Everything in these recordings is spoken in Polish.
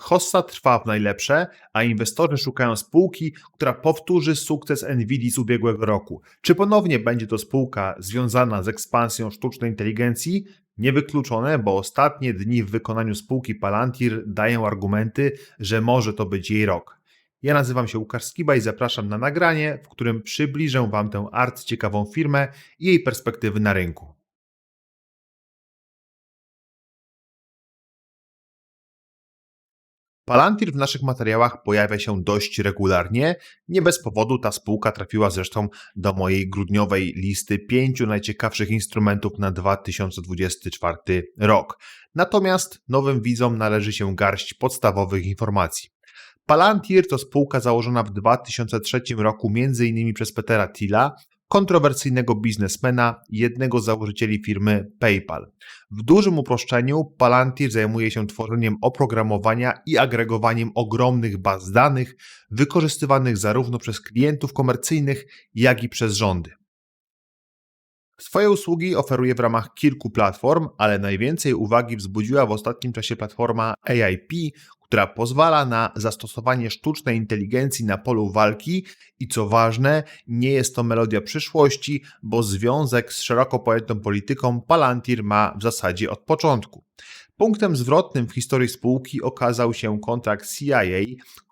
Hossa trwa w najlepsze, a inwestorzy szukają spółki, która powtórzy sukces Nvidia z ubiegłego roku. Czy ponownie będzie to spółka związana z ekspansją sztucznej inteligencji? Niewykluczone, bo ostatnie dni w wykonaniu spółki Palantir dają argumenty, że może to być jej rok. Ja nazywam się Łukasz Skiba i zapraszam na nagranie, w którym przybliżę Wam tę arcyciekawą firmę i jej perspektywy na rynku. Palantir w naszych materiałach pojawia się dość regularnie. Nie bez powodu ta spółka trafiła zresztą do mojej grudniowej listy pięciu najciekawszych instrumentów na 2024 rok. Natomiast nowym widzom należy się garść podstawowych informacji. Palantir to spółka założona w 2003 roku m.in. przez Petera Tilla, kontrowersyjnego biznesmena, jednego z założycieli firmy PayPal. W dużym uproszczeniu Palantir zajmuje się tworzeniem oprogramowania i agregowaniem ogromnych baz danych, wykorzystywanych zarówno przez klientów komercyjnych, jak i przez rządy. Swoje usługi oferuje w ramach kilku platform, ale najwięcej uwagi wzbudziła w ostatnim czasie platforma AIP, która pozwala na zastosowanie sztucznej inteligencji na polu walki i co ważne, nie jest to melodia przyszłości, bo związek z szeroko pojętą polityką Palantir ma w zasadzie od początku. Punktem zwrotnym w historii spółki okazał się kontrakt CIA,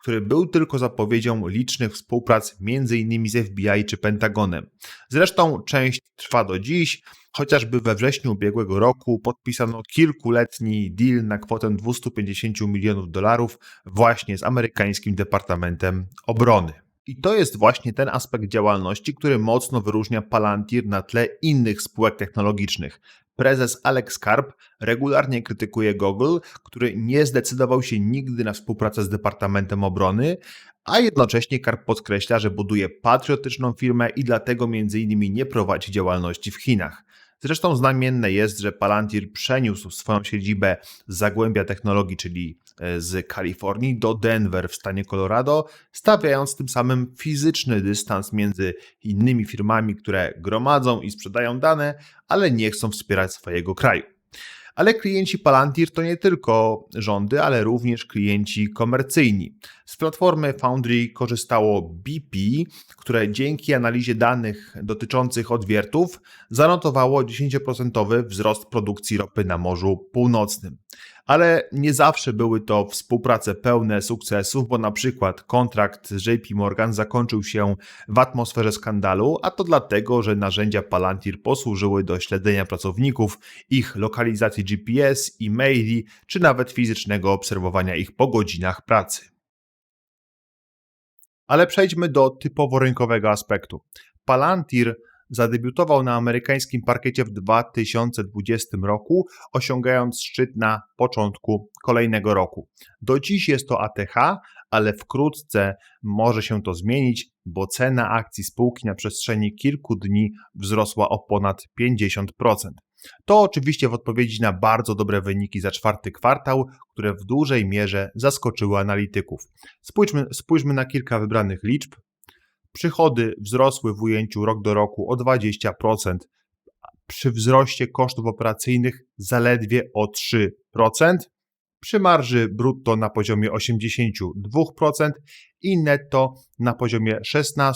który był tylko zapowiedzią licznych współprac m.in. z FBI czy Pentagonem. Zresztą część trwa do dziś, chociażby we wrześniu ubiegłego roku podpisano kilkuletni deal na kwotę 250 milionów dolarów właśnie z amerykańskim Departamentem Obrony. I to jest właśnie ten aspekt działalności, który mocno wyróżnia Palantir na tle innych spółek technologicznych. Prezes Alex Karp regularnie krytykuje Google, który nie zdecydował się nigdy na współpracę z Departamentem Obrony, a jednocześnie Karp podkreśla, że buduje patriotyczną firmę i dlatego m.in. nie prowadzi działalności w Chinach. Zresztą znamienne jest, że Palantir przeniósł swoją siedzibę z Zagłębia Technologii, czyli e, z Kalifornii, do Denver w stanie Colorado, stawiając tym samym fizyczny dystans między innymi firmami, które gromadzą i sprzedają dane, ale nie chcą wspierać swojego kraju. Ale klienci Palantir to nie tylko rządy, ale również klienci komercyjni. Z platformy Foundry korzystało BP, które dzięki analizie danych dotyczących odwiertów zanotowało 10% wzrost produkcji ropy na Morzu Północnym. Ale nie zawsze były to współprace pełne sukcesów, bo na przykład kontrakt z JP Morgan zakończył się w atmosferze skandalu, a to dlatego, że narzędzia Palantir posłużyły do śledzenia pracowników, ich lokalizacji GPS, e-maili czy nawet fizycznego obserwowania ich po godzinach pracy. Ale przejdźmy do typowo rynkowego aspektu. Palantir zadebiutował na amerykańskim parkiecie w 2020 roku, osiągając szczyt na początku kolejnego roku. Do dziś jest to ATH, ale wkrótce może się to zmienić, bo cena akcji spółki na przestrzeni kilku dni wzrosła o ponad 50%. To oczywiście w odpowiedzi na bardzo dobre wyniki za czwarty kwartał, które w dużej mierze zaskoczyły analityków. Spójrzmy, spójrzmy na kilka wybranych liczb. Przychody wzrosły w ujęciu rok do roku o 20%, przy wzroście kosztów operacyjnych zaledwie o 3%, przy marży brutto na poziomie 82% i netto na poziomie 16%,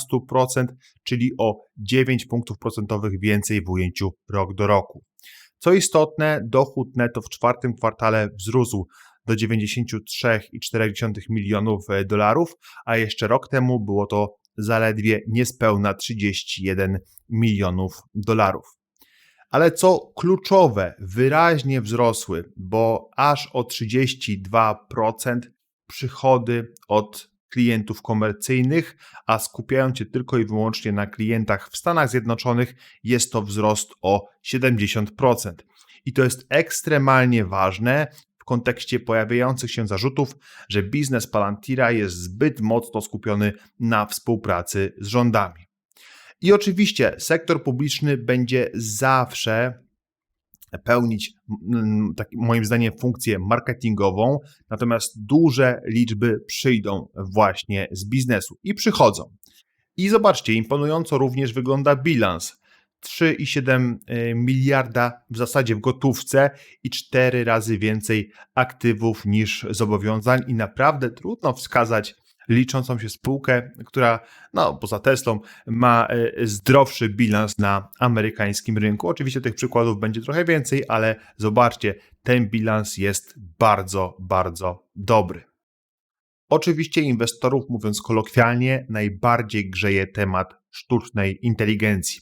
czyli o 9 punktów procentowych więcej w ujęciu rok do roku. Co istotne, dochód netto w czwartym kwartale wzrósł do 93,4 milionów dolarów, a jeszcze rok temu było to zaledwie niespełna 31 milionów dolarów. Ale co kluczowe, wyraźnie wzrosły, bo aż o 32% przychody od klientów komercyjnych, a skupiając się tylko i wyłącznie na klientach w Stanach Zjednoczonych, jest to wzrost o 70%. I to jest ekstremalnie ważne w kontekście pojawiających się zarzutów, że biznes Palantira jest zbyt mocno skupiony na współpracy z rządami. I oczywiście sektor publiczny będzie zawsze pełnić, tak moim zdaniem, funkcję marketingową, natomiast duże liczby przyjdą właśnie z biznesu i przychodzą. I zobaczcie, imponująco również wygląda bilans. 3,7 y, miliarda w zasadzie w gotówce i 4 razy więcej aktywów niż zobowiązań i naprawdę trudno wskazać liczącą się spółkę, która no, poza Teslą ma y, zdrowszy bilans na amerykańskim rynku. Oczywiście tych przykładów będzie trochę więcej, ale zobaczcie, ten bilans jest bardzo, bardzo dobry. Oczywiście inwestorów, mówiąc kolokwialnie, najbardziej grzeje temat sztucznej inteligencji.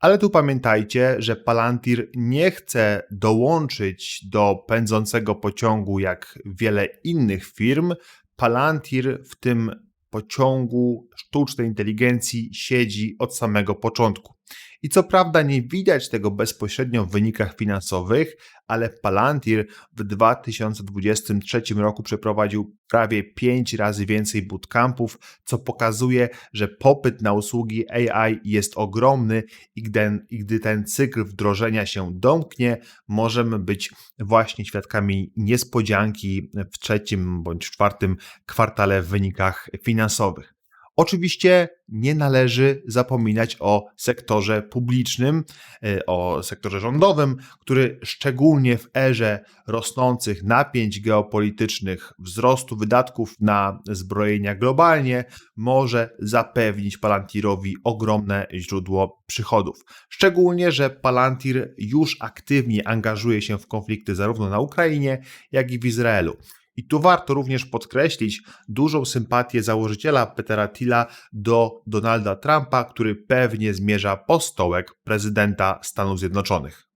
Ale tu pamiętajcie, że Palantir nie chce dołączyć do pędzącego pociągu jak wiele innych firm. Palantir w tym pociągu sztucznej inteligencji siedzi od samego początku. I co prawda nie widać tego bezpośrednio w wynikach finansowych, ale Palantir w 2023 roku przeprowadził prawie 5 razy więcej bootcampów, co pokazuje, że popyt na usługi AI jest ogromny i gdy, i gdy ten cykl wdrożenia się domknie, możemy być właśnie świadkami niespodzianki w trzecim bądź czwartym kwartale w wynikach finansowych. Oczywiście nie należy zapominać o sektorze publicznym, y, o sektorze rządowym, który szczególnie w erze rosnących napięć geopolitycznych, wzrostu wydatków na zbrojenia globalnie, może zapewnić Palantirowi ogromne źródło przychodów. Szczególnie, że Palantir już aktywnie angażuje się w konflikty zarówno na Ukrainie, jak i w Izraelu. I tu warto również podkreślić dużą sympatię założyciela Petera Tilla do Donalda Trumpa, który pewnie zmierza po stołek prezydenta Stanów Zjednoczonych.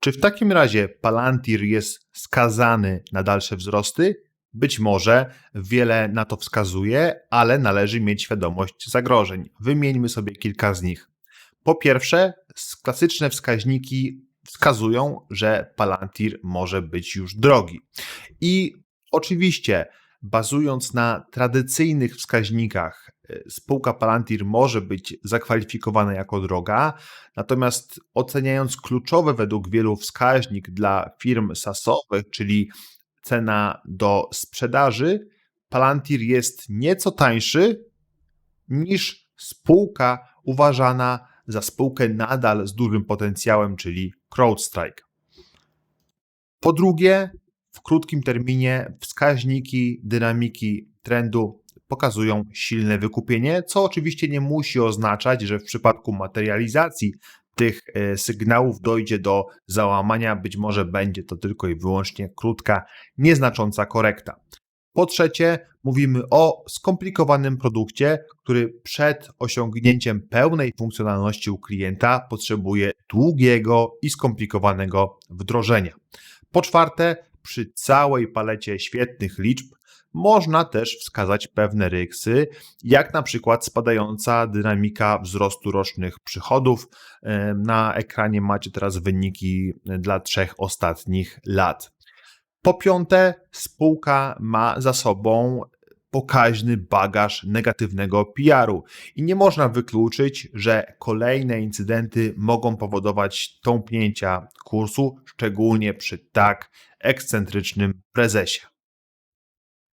Czy w takim razie Palantir jest skazany na dalsze wzrosty? Być może wiele na to wskazuje, ale należy mieć świadomość zagrożeń. Wymieńmy sobie kilka z nich. Po pierwsze, klasyczne wskaźniki wskazują, że Palantir może być już drogi. I oczywiście, bazując na tradycyjnych wskaźnikach, e, spółka Palantir może być zakwalifikowana jako droga, natomiast oceniając kluczowy według wielu wskaźnik dla firm sasowych, czyli cena do sprzedaży, Palantir jest nieco tańszy niż spółka uważana za spółkę nadal z dużym potencjałem, czyli CrowdStrike. Po drugie, w krótkim terminie wskaźniki dynamiki trendu pokazują silne wykupienie, co oczywiście nie musi oznaczać, że w przypadku materializacji tych e, sygnałów dojdzie do załamania, być może będzie to tylko i wyłącznie krótka, nieznacząca korekta. Po trzecie, mówimy o skomplikowanym produkcie, który przed osiągnięciem pełnej funkcjonalności u klienta potrzebuje długiego i skomplikowanego wdrożenia. Po czwarte, przy całej palecie świetnych liczb można też wskazać pewne ryksy, jak na przykład spadająca dynamika wzrostu rocznych przychodów. Na ekranie macie teraz wyniki dla trzech ostatnich lat. Po piąte, spółka ma za sobą pokaźny bagaż negatywnego PR-u i nie można wykluczyć, że kolejne incydenty mogą powodować tąpnięcia kursu, szczególnie przy tak ekscentrycznym prezesie.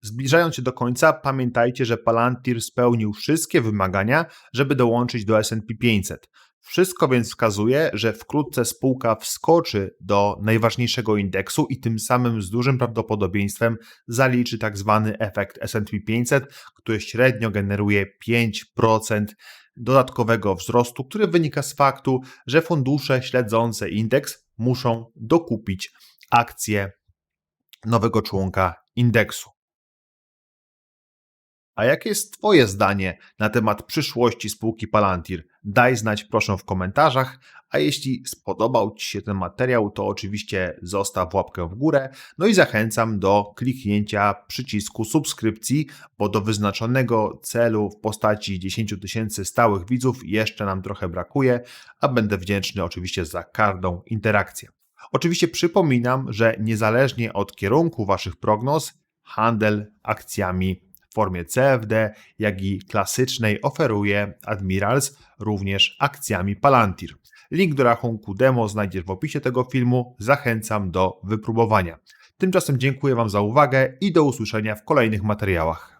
Zbliżając się do końca, pamiętajcie, że Palantir spełnił wszystkie wymagania, żeby dołączyć do S&P 500. Wszystko więc wskazuje, że wkrótce spółka wskoczy do najważniejszego indeksu i tym samym z dużym prawdopodobieństwem zaliczy tak zwany efekt S&P 500, który średnio generuje 5% dodatkowego wzrostu, który wynika z faktu, że fundusze śledzące indeks muszą dokupić akcje nowego członka indeksu. A jakie jest Twoje zdanie na temat przyszłości spółki Palantir? Daj znać proszę w komentarzach, a jeśli spodobał Ci się ten materiał, to oczywiście zostaw łapkę w górę, no i zachęcam do kliknięcia przycisku subskrypcji, bo do wyznaczonego celu w postaci 10 tysięcy stałych widzów jeszcze nam trochę brakuje, a będę wdzięczny oczywiście za każdą interakcję. Oczywiście przypominam, że niezależnie od kierunku Waszych prognoz, handel akcjami formie CFD, jak i klasycznej oferuje Admirals również akcjami Palantir. Link do rachunku demo znajdziesz w opisie tego filmu. Zachęcam do wypróbowania. Tymczasem dziękuję Wam za uwagę i do usłyszenia w kolejnych materiałach.